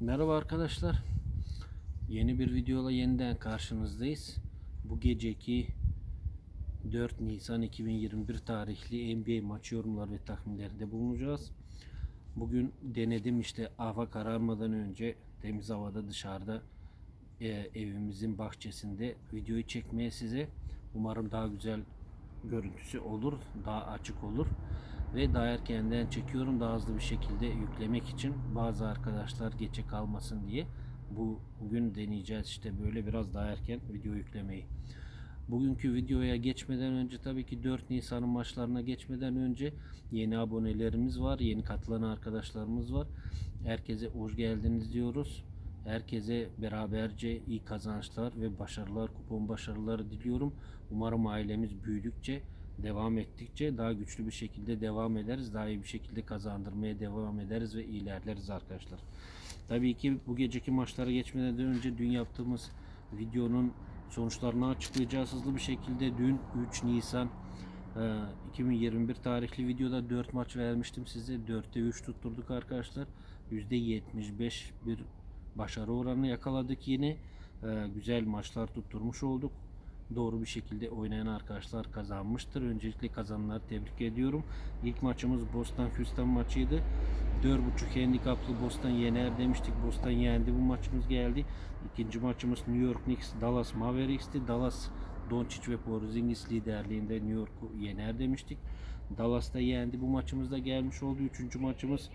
Merhaba arkadaşlar. Yeni bir videoyla yeniden karşınızdayız. Bu geceki 4 Nisan 2021 tarihli NBA maç yorumları ve tahminlerinde bulunacağız. Bugün denedim işte hava kararmadan önce temiz havada dışarıda e, evimizin bahçesinde videoyu çekmeye size. Umarım daha güzel görüntüsü olur, daha açık olur ve daha erkenden çekiyorum daha hızlı bir şekilde yüklemek için bazı arkadaşlar geçe kalmasın diye bu bugün deneyeceğiz işte böyle biraz daha erken video yüklemeyi. Bugünkü videoya geçmeden önce tabii ki 4 Nisan'ın maçlarına geçmeden önce yeni abonelerimiz var, yeni katılan arkadaşlarımız var. Herkese hoş geldiniz diyoruz. Herkese beraberce iyi kazançlar ve başarılar, kupon başarıları diliyorum. Umarım ailemiz büyüdükçe, devam ettikçe daha güçlü bir şekilde devam ederiz. Daha iyi bir şekilde kazandırmaya devam ederiz ve ilerleriz arkadaşlar. Tabii ki bu geceki maçlara geçmeden önce dün yaptığımız videonun sonuçlarını açıklayacağız hızlı bir şekilde. Dün 3 Nisan e, 2021 tarihli videoda 4 maç vermiştim size. 4'te 3 tutturduk arkadaşlar. %75 bir başarı oranı yakaladık yine. E, Güzel maçlar tutturmuş olduk. Doğru bir şekilde oynayan arkadaşlar kazanmıştır. Öncelikle kazananları tebrik ediyorum. İlk maçımız Boston Houston maçıydı. 4.5 handikaplı Boston yener demiştik. Boston yendi. Bu maçımız geldi. İkinci maçımız New York Knicks Dallas Mavericks'ti. Dallas Doncic ve Porzingis liderliğinde New York'u yener demiştik. Dallas'ta yendi. Bu maçımız da gelmiş oldu. Üçüncü maçımız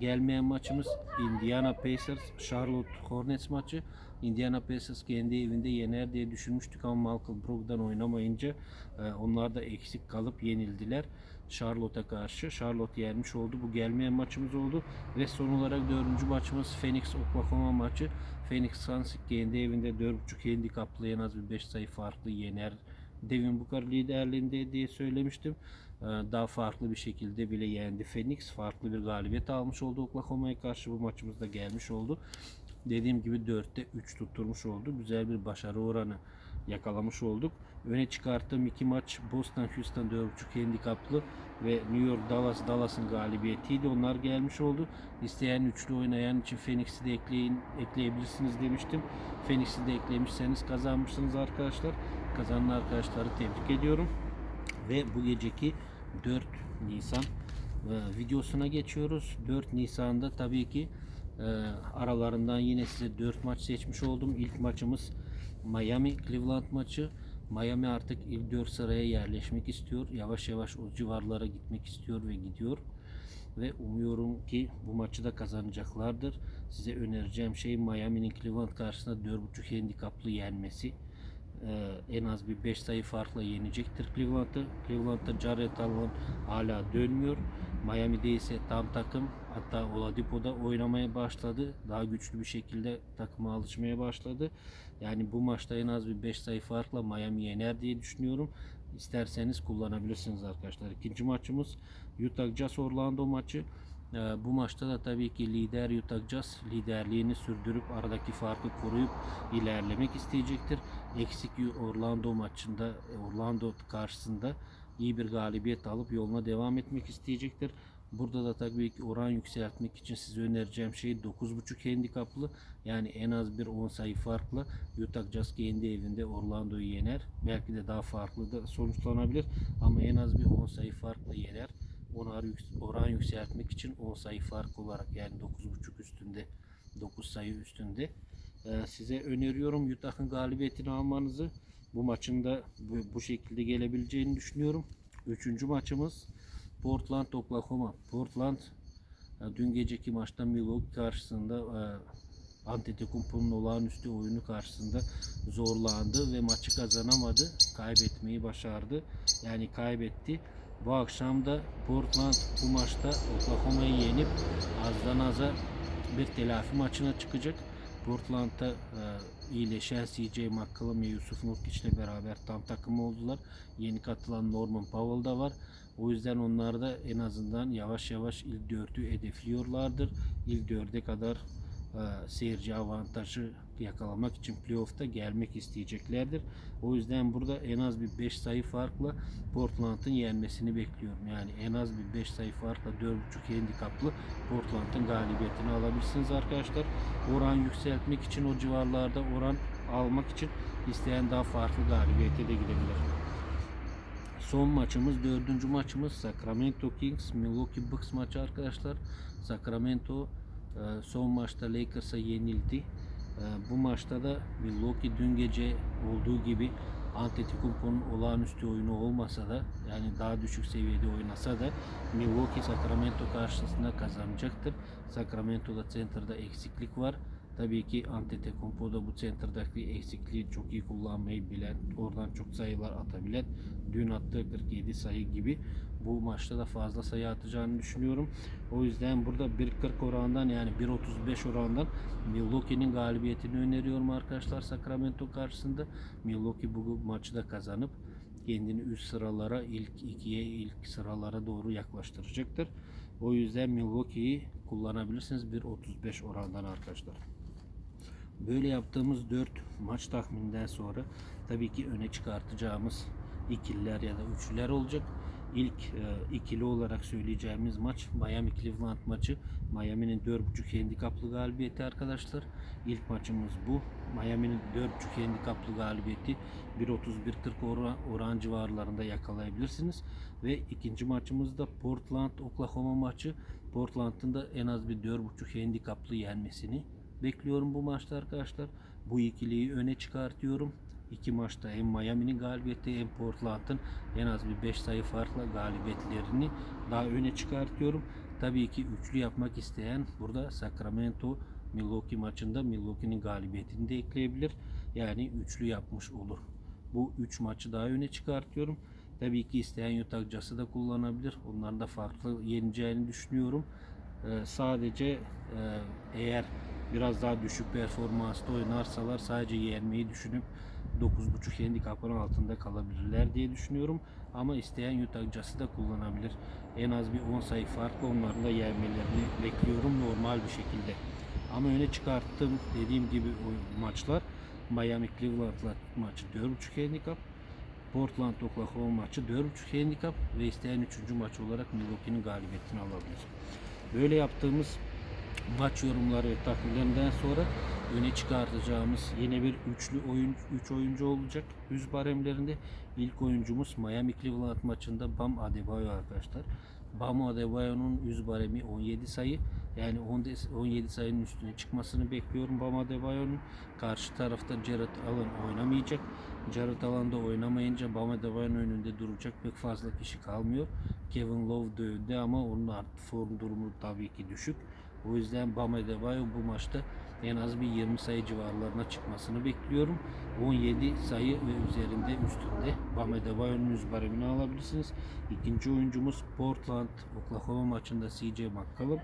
gelmeyen maçımız Indiana Pacers Charlotte Hornets maçı. Indiana Pacers kendi evinde yener diye düşünmüştük ama Malcolm Brogdon oynamayınca e, onlar da eksik kalıp yenildiler. Charlotte'a karşı. Charlotte yenmiş oldu. Bu gelmeyen maçımız oldu. Ve son olarak dördüncü maçımız Phoenix Oklahoma maçı. Phoenix Suns kendi evinde 4.5 handikaplı en az bir 5 sayı farklı yener. Devin Booker liderliğinde diye söylemiştim. Ee, Daha farklı bir şekilde bile yendi Phoenix. Farklı bir galibiyet almış oldu Oklahoma'ya karşı bu maçımızda gelmiş oldu. Dediğim gibi 4'te 3 tutturmuş oldu. Güzel bir başarı oranı yakalamış olduk. Öne çıkarttığım iki maç Boston Houston 4.5 handikaplı ve New York Dallas Dallas'ın galibiyetiydi. Onlar gelmiş oldu. İsteyen üçlü oynayan için Phoenix'i de ekleyin, ekleyebilirsiniz demiştim. Phoenix'i de eklemişseniz kazanmışsınız arkadaşlar. Kazanan arkadaşları tebrik ediyorum. Ve bu geceki 4 Nisan e, videosuna geçiyoruz. 4 Nisan'da tabii ki e, aralarından yine size 4 maç seçmiş oldum. İlk maçımız Miami Cleveland maçı. Miami artık ilk 4 sıraya yerleşmek istiyor. Yavaş yavaş o civarlara gitmek istiyor ve gidiyor. Ve umuyorum ki bu maçı da kazanacaklardır. Size önereceğim şey Miami'nin Cleveland karşısında 4.5 handikaplı yenmesi. Ee, en az bir 5 sayı farkla yenecektir Cleveland'ı. Cleveland'da Jared Allen hala dönmüyor. Miami'de ise tam takım hatta Oladipo da oynamaya başladı. Daha güçlü bir şekilde takıma alışmaya başladı. Yani bu maçta en az bir 5 sayı farkla Miami yener diye düşünüyorum. İsterseniz kullanabilirsiniz arkadaşlar. İkinci maçımız Utah Jazz Orlando maçı. Ee, Bu maçta da tabii ki lider Utah Jazz liderliğini sürdürüp aradaki farkı koruyup ilerlemek isteyecektir. Eksik Orlando maçında Orlando karşısında iyi bir galibiyet alıp yoluna devam etmek isteyecektir. Burada da tabii ki oran yükseltmek için size önereceğim şey 9.5 handikaplı yani en az bir 10 sayı farklı Utah Jazz kendi evinde Orlando'yu yener. Belki de daha farklı da sonuçlanabilir ama en az bir 10 sayı farklı yener yük- oran yükseltmek için 10 sayı fark olarak yani 9.5 üstünde 9 sayı üstünde size öneriyorum Utah'ın galibiyetini almanızı bu maçın da bu, bu şekilde gelebileceğini düşünüyorum. Üçüncü maçımız Portland Oklahoma. Portland e, dün geceki maçta Milwaukee karşısında e, Antetokounmpo'nun olağanüstü oyunu karşısında zorlandı ve maçı kazanamadı. Kaybetmeyi başardı. Yani kaybetti. Bu akşam da Portland bu maçta Oklahoma'yı yenip azdan aza bir telafi maçına çıkacak. Portland'da e, iyileşen CJ McCollum ve Yusuf Nurkic ile beraber tam takım oldular. Yeni katılan Norman Powell da var. O yüzden onlar da en azından yavaş yavaş ilk dördü hedefliyorlardır. İlk dörde kadar e, seyirci avantajı yakalamak için playoff'ta gelmek isteyeceklerdir. O yüzden burada en az bir 5 sayı farkla Portland'ın yenmesini bekliyorum. Yani en az bir 5 sayı farkla 4.5 handikaplı Portland'ın galibiyetini alabilirsiniz arkadaşlar. Oran yükseltmek için o civarlarda oran almak için isteyen daha farklı galibiyete de gidebilir. Son maçımız, dördüncü maçımız Sacramento Kings Milwaukee Bucks maçı arkadaşlar. Sacramento e, son maçta Lakers'a yenildi. E, Bu maçta da Milwaukee dün gece olduğu gibi Antetokounmpo'nun olağanüstü oyunu olmasa da yani daha düşük seviyede oynasa da Milwaukee Sacramento karşısında kazanacaktır. Sacramento'da center'da eksiklik var. Tabii ki Antetokounmpo da bu center'daki eksikliği çok iyi kullanmayı bilen, oradan çok sayılar atabilen, dün attığı 47 sayı gibi bu maçta da fazla sayı atacağını düşünüyorum. O yüzden burada 1.40 orandan yani 1.35 orandan Milwaukee'nin galibiyetini öneriyorum arkadaşlar Sacramento karşısında. Milwaukee bu maçı da kazanıp kendini üst sıralara ilk ikiye ilk sıralara doğru yaklaştıracaktır. O yüzden Milwaukee'yi kullanabilirsiniz 1.35 orandan arkadaşlar. Böyle yaptığımız 4 maç tahmininden sonra tabii ki öne çıkartacağımız ikililer ya da üçlüler olacak. İlk e, ikili olarak söyleyeceğimiz maç Miami Cleveland maçı. Miami'nin 4.5 handikaplı galibiyeti arkadaşlar. İlk maçımız bu. Miami'nin 4.5 handikaplı galibiyeti 1.31-40 oran, oran civarlarında yakalayabilirsiniz. Ve ikinci maçımız da Portland Oklahoma maçı. Portland'ın da en az bir 4.5 handikaplı yenmesini bekliyorum bu maçta arkadaşlar. Bu ikiliyi öne çıkartıyorum. İki maçta hem Miami'nin galibiyeti hem Portland'ın en az bir 5 sayı farkla galibiyetlerini daha öne çıkartıyorum. Tabii ki üçlü yapmak isteyen burada Sacramento Milwaukee maçında Milwaukee'nin galibiyetini de ekleyebilir. Yani üçlü yapmış olur. Bu üç maçı daha öne çıkartıyorum. Tabii ki isteyen Utah Jazz'ı da kullanabilir. Onların da farklı yeneceğini düşünüyorum. Ee, sadece e, eğer biraz daha düşük performansta oynarsalar sadece yenmeyi düşünüp 9.5 handikapın altında kalabilirler diye düşünüyorum. Ama isteyen Utah Jazz'ı da kullanabilir. En az bir 10 sayı farklı onların da yenmelerini bekliyorum normal bir şekilde. Ama öne çıkarttığım dediğim gibi o maçlar Miami Cleveland'la maçı 4.5 handikap. Portland Oklahoma maçı 4.5 handikap ve isteyen 3. maç olarak Milwaukee'nin galibiyetini alabilir. Böyle yaptığımız maç yorumları tahminlerinden sonra öne çıkartacağımız yine bir üçlü oyun 3 oyuncu olacak. Yüz baremlerinde ilk oyuncumuz Miami Cleveland maçında Bam Adebayo arkadaşlar. Bam Adebayo'nun yüz baremi 17 sayı. Yani 17 sayının üstüne çıkmasını bekliyorum Bam Adebayo'nun. Karşı tarafta Jared Allen oynamayacak. Jared Allen da oynamayınca Bam Adebayo'nun önünde duracak pek fazla kişi kalmıyor. Kevin Love da önde ama onun artık form durumu tabii ki düşük. O yüzden Bam Adebayo bu maçta en az bir 20 sayı civarlarına çıkmasını bekliyorum. 17 sayı ve üzerinde üstünde Bam Adebayo'nun yüz baremini alabilirsiniz. İkinci oyuncumuz Portland Oklahoma maçında CJ McCollum.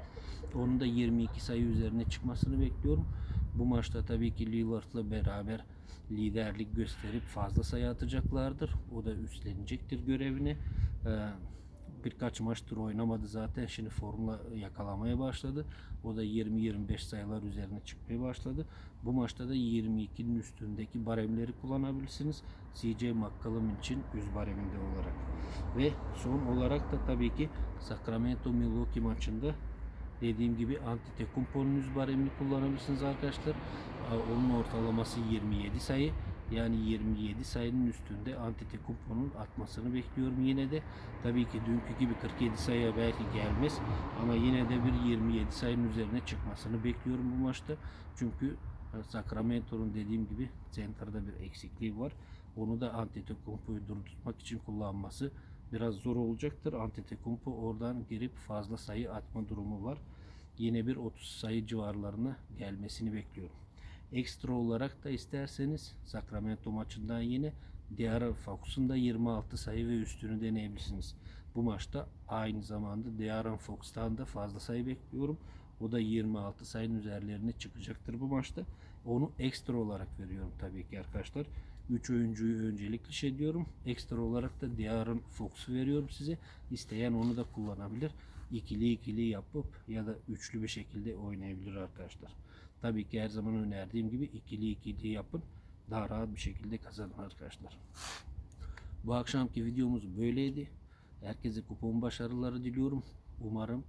Onun da 22 sayı üzerine çıkmasını bekliyorum. Bu maçta tabii ki Lillard'la beraber liderlik gösterip fazla sayı atacaklardır. O da üstlenecektir görevini. Ee, birkaç maçtır oynamadı zaten. Şimdi formla yakalamaya başladı. O da 20-25 sayılar üzerine çıkmaya başladı. Bu maçta da 22'nin üstündeki baremleri kullanabilirsiniz. CJ McCollum için 100 bareminde olarak. Ve son olarak da tabii ki Sacramento Milwaukee maçında dediğim gibi Antetokounmpo'nun 100 baremini kullanabilirsiniz arkadaşlar. Onun ortalaması 27 sayı. Yani 27 sayının üstünde Antetokounmpo'nun atmasını bekliyorum yine de. Tabii ki dünkü gibi 47 sayıya belki gelmez ama yine de bir 27 sayının üzerine çıkmasını bekliyorum bu maçta. Çünkü Sacramento'nun dediğim gibi center'da bir eksikliği var. Onu da Antetokounmpo'yu durdurmak için kullanması biraz zor olacaktır. Antetokounmpo oradan girip fazla sayı atma durumu var. Yine bir 30 sayı civarlarına gelmesini bekliyorum. Ekstra olarak da isterseniz Sacramento maçından yine De'Aaron Fox'un da 26 sayı ve üstünü deneyebilirsiniz. Bu maçta aynı zamanda De'Aaron Fox'tan da fazla sayı bekliyorum. O da 26 sayının üzerlerine çıkacaktır bu maçta. Onu ekstra olarak veriyorum tabii ki arkadaşlar. 3 oyuncuyu öncelikli şey diyorum. Ekstra olarak da De'Aaron Fox'u veriyorum size. İsteyen onu da kullanabilir. İkili ikili yapıp ya da üçlü bir şekilde oynayabilir arkadaşlar. Tabii ki her zaman önerdiğim gibi ikili ikili yapın. Daha rahat bir şekilde kazanın arkadaşlar. Bu akşamki videomuz böyleydi. Herkese kupon başarıları diliyorum. Umarım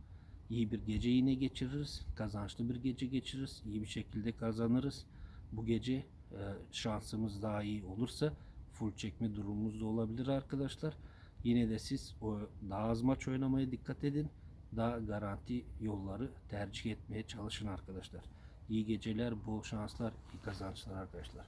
iyi bir gece yine geçiririz. Kazançlı bir gece geçiririz. İyi bir şekilde kazanırız. Bu gece e, şansımız daha iyi olursa full çekme durumumuz da olabilir arkadaşlar. Yine de siz o daha az maç oynamaya dikkat edin. Daha garanti yolları tercih etmeye çalışın arkadaşlar. İyi geceler, bol şanslar, iyi kazançlar arkadaşlar.